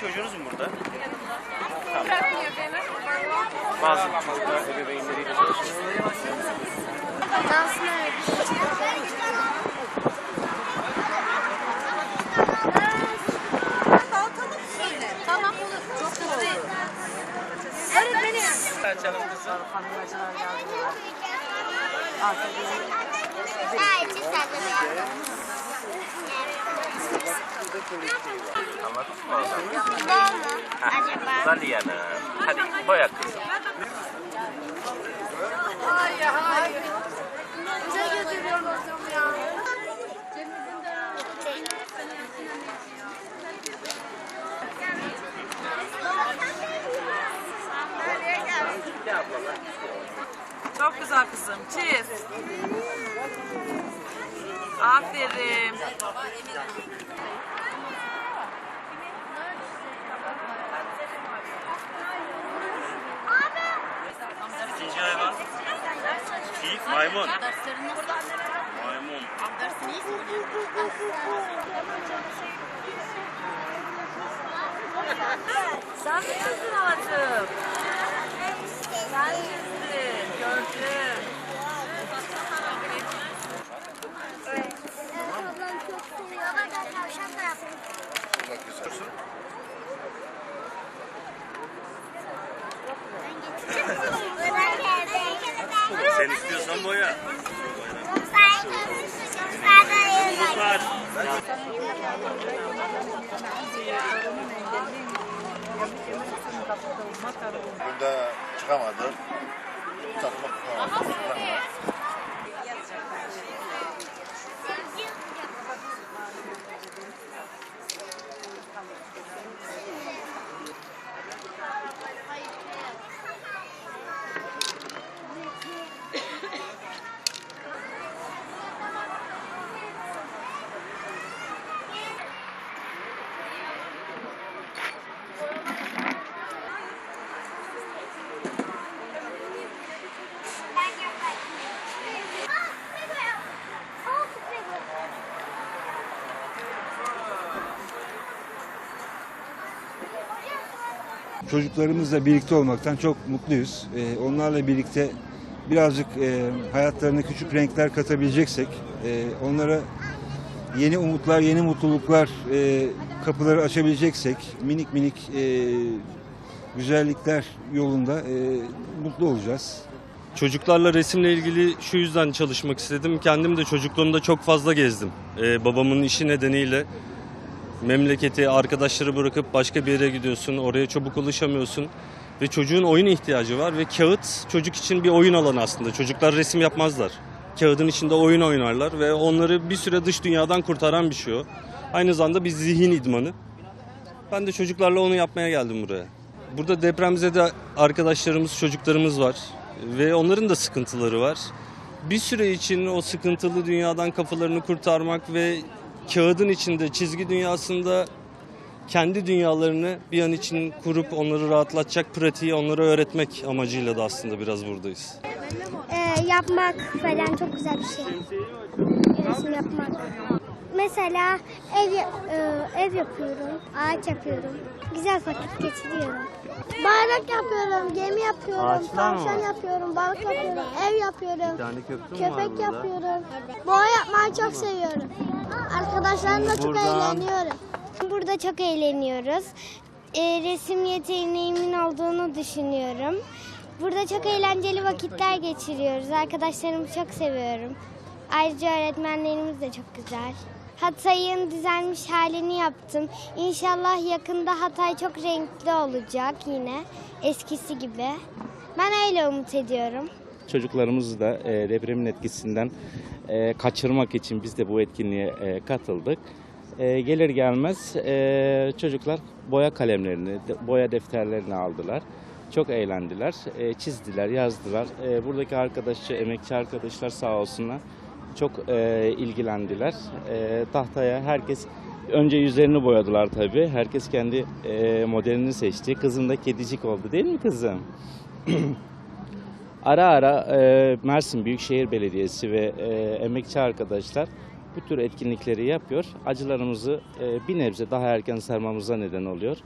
çocuğunuz mu burada? Bazı çocuklar ebeveynleriyle çalışıyor. Dansını. Tamam olur. Çok hızlı. Öğretmenim. Açalım kızım. Anladın mı oğlum? Ha, Uzan yana. Hadi boya kızım. Hayır. Çok güzel kızım. Çiz. Aferin. İkinci hayvan. Fil, maymun. Maymun. Sen mi çizdin halacığım? Sen çizdin. Gördüm. Ablam çok seviyor. Baba da tavşan da yapmış. Sen istiyorsan boya. Var. Bunda çıkamadı. Takmak Çocuklarımızla birlikte olmaktan çok mutluyuz. Ee, onlarla birlikte birazcık e, hayatlarına küçük renkler katabileceksek, e, onlara yeni umutlar, yeni mutluluklar e, kapıları açabileceksek, minik minik e, güzellikler yolunda e, mutlu olacağız. Çocuklarla resimle ilgili şu yüzden çalışmak istedim. Kendim de çocukluğumda çok fazla gezdim. Ee, babamın işi nedeniyle memleketi, arkadaşları bırakıp başka bir yere gidiyorsun. Oraya çabuk ulaşamıyorsun. Ve çocuğun oyun ihtiyacı var ve kağıt çocuk için bir oyun alanı aslında. Çocuklar resim yapmazlar. Kağıdın içinde oyun oynarlar ve onları bir süre dış dünyadan kurtaran bir şey o. Aynı zamanda bir zihin idmanı. Ben de çocuklarla onu yapmaya geldim buraya. Burada depremzede arkadaşlarımız, çocuklarımız var ve onların da sıkıntıları var. Bir süre için o sıkıntılı dünyadan kafalarını kurtarmak ve kağıdın içinde, çizgi dünyasında kendi dünyalarını bir an için kurup onları rahatlatacak pratiği onlara öğretmek amacıyla da aslında biraz buradayız. Ee, yapmak falan çok güzel bir şey. Resim yapmak. Mesela ev, e, ev yapıyorum, ağaç yapıyorum. Güzel vakit geçiriyorum. Bayrak yapıyorum, gemi yapıyorum, tavşan yapıyorum, balık yapıyorum, ev yapıyorum, köpek yapıyorum. Boğa yapmayı çok seviyorum. Arkadaşlarımla çok eğleniyorum. Burada çok eğleniyoruz. Ee, resim yeteneğimin olduğunu düşünüyorum. Burada çok eğlenceli vakitler geçiriyoruz. Arkadaşlarımı çok seviyorum. Ayrıca öğretmenlerimiz de çok güzel. Hatay'ın düzenmiş halini yaptım. İnşallah yakında Hatay çok renkli olacak yine eskisi gibi. Ben öyle umut ediyorum. Çocuklarımızı da e, depremin etkisinden e, kaçırmak için biz de bu etkinliğe e, katıldık. E, gelir gelmez e, çocuklar boya kalemlerini, de- boya defterlerini aldılar. Çok eğlendiler, e, çizdiler, yazdılar. E, buradaki arkadaşçı, emekçi arkadaşlar sağ olsunlar çok e, ilgilendiler. E, tahtaya herkes önce yüzlerini boyadılar tabii. Herkes kendi e, modelini seçti. Kızım da kedicik oldu değil mi kızım? Ara ara e, Mersin Büyükşehir Belediyesi ve e, emekçi arkadaşlar bu tür etkinlikleri yapıyor. Acılarımızı e, bir nebze daha erken sarmamıza neden oluyor.